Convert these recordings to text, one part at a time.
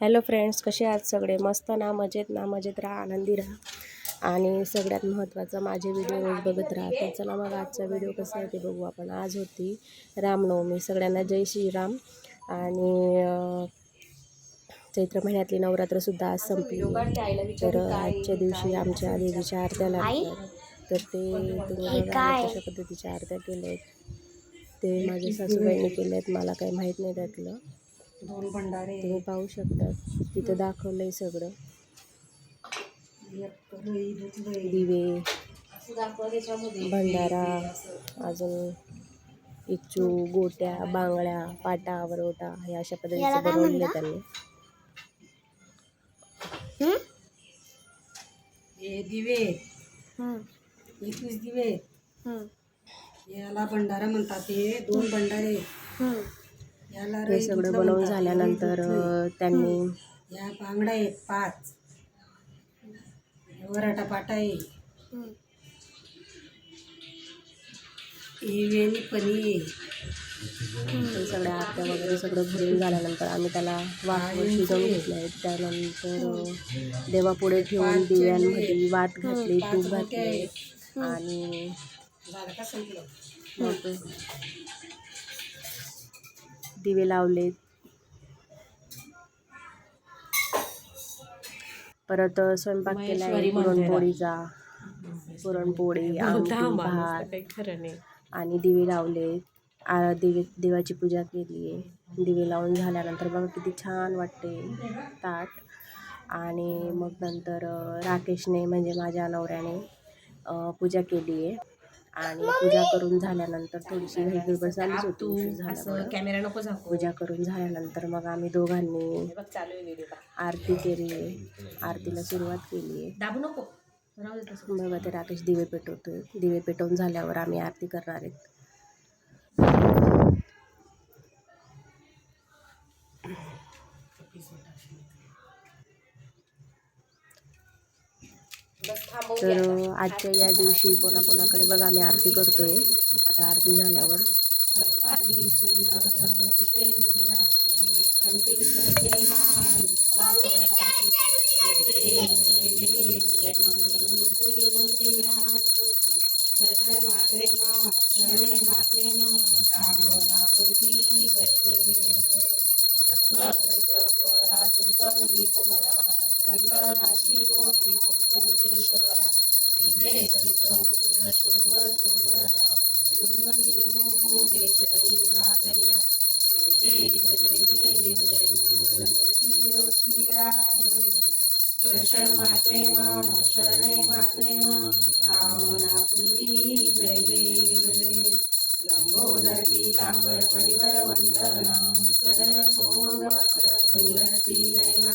Hello friends कसे आहात सगळे? मस्त ना मजेत ना मजेत राहा आनंदी राहा. आणि सगळ्यात महत्त्वाचं माझे व्हिडिओ रोज बघत राहा. तर चला मग आजचा व्हिडिओ कसा आहे ते बघू आपण. आज होती रामनवमी. सगळ्यांना जय श्रीराम. आणि चैत्र महिन्यातली नवरात्रसुद्धा आज संपली. तर आजच्या दिवशी आमच्या देवीच्या आरत्या लागतात. तर ते तुम्ही कशा पद्धतीच्या आरत्या केल्या आहेत ते माझ्या सासूबाईंनी केल्या आहेत मला काही माहीत नाही त्यातलं. दोन भंडारे. तुम्ही पाहू शकता तिथं दाखवलंय सगळं. एक लई धुतलंय दिवे असं दाखवा त्याच्यामध्ये. भंडारा अजून इच्चू गोट्या बांगड्या पाटा वरोटा हे अशा पद्धतीचे बनवलेले त्यांनी हे? दिवे. एकवीस दिवे. याला भंडारा म्हणतात हे दोन भंडारे. हे सगळं बनवून. झाल्यानंतर त्यांनी या बांगड्या आहेत पाच. वराटा पाटा आहे. हे. वेणी आहे. सगळ्या आरत्या वगैरे सगळं भरून झाल्यानंतर आम्ही त्याला वाफवर शिजवून घेतले आहेत. त्यानंतर देवापुढे ठेवून दिव्यांमध्ये वात घातली तूप घातले आणि दिवे लावले परत स्वयंपाक केला पुरणपोळीचा. पुरणपोळी भात. आणि दिवे लावले दिवे देवाची पूजा केली आहे दिवे लावून झाल्यानंतर बघा किती छान वाटते ताट. आणि मग नंतर राकेशने म्हणजे माझ्या नवऱ्याने पूजा केली आहे आणि पूजा करून झाल्यानंतर थोडीशी गडबड चालूच होती झाल्यामुळं. कॅमेरा नको पूजा करून झाल्यानंतर मग आम्ही दोघांनी आरती केली आरतीला सुरुवात केली दाबू नको. बघा ते राकेश दिवे पेटवतोय. दिवे पेटवून झाल्यावर आम्ही आरती करणार आहेत. तर आजच्या या दिवशी कोणाकोणाकडे बघा आम्ही आरती करतोय. आता आरती झाल्यावर. चंदनाची ओटी कुंकुमेश्वरा तिथे हरित मुकुट शोभ शोभरा मुनगिरीनो पुढे चरणी गाजरिया जय देव जय मात्रे मम शरणे मात्रे मम कामना पूर्वी जय देव जय देव लंबोदर पीतांबर परिवर वंदना सदर सोम वक्र नयना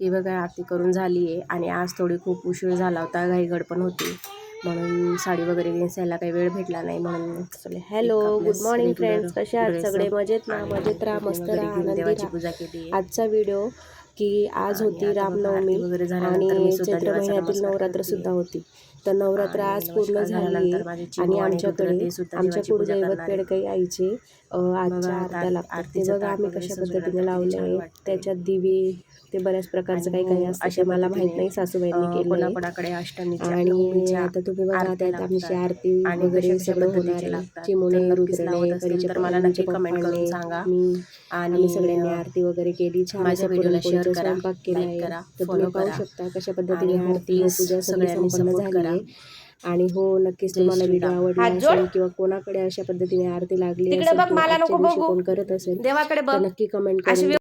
ही बघा आरती करून झाली आहे आणि आज थोडी खूप उशीर झाला होता घाई गडबड होती. म्हणून साडी वगैरे नेसायला काही वेळ भेटला नाही म्हणून हॅलो गुड मॉर्निंग फ्रेंड्स कसे आहात सगळे? मजेत ना? मजेत राहा मस्त राहा देवाची पूजा केली आजचा व्हिडिओ की आज होती रामनवमी वगैरे मी आणि चैत्र महिन्यातील नवरात्र. सुद्धा होती. तर नवरात्र आज पूर्ण झाली आणि आमच्याकडे आमच्या आहे. पेडकई आईचे आजच्या आरत्या आर- लागतात ते बघा आम्ही कशा पद्धतीने लावले आहे. त्याच्यात दिवे ते बऱ्याच प्रकारचं काही काही असतं ते मला माहीत नाही सासूबाईंनी केलं अष्टमीच्या आणि आता तुम्ही बघा त्यात आमची. आरती आणि वगैरे सगळं होणार आहे. चिमुणे रुद्रने तर मला नक्की comment करून सांगा. मी आणि सगळ्यांनी आरती वगैरे केली छान माझ्या असं व्हिडिओला share करा, स्वयंपाक केला आहे तर तुम्ही पाहू. शकता कशा पद्धतीने हो, आरती पूजा सगळी सगळ्यांनी संपन्न झाली. आहे आणि हो नक्कीच तुम्हाला व्हिडिओ. आवडला असेल किंवा कोणाकडे अशा पद्धतीने आरती लागली असेल कोण करत असेल देवाकडे नक्की कमेंट करून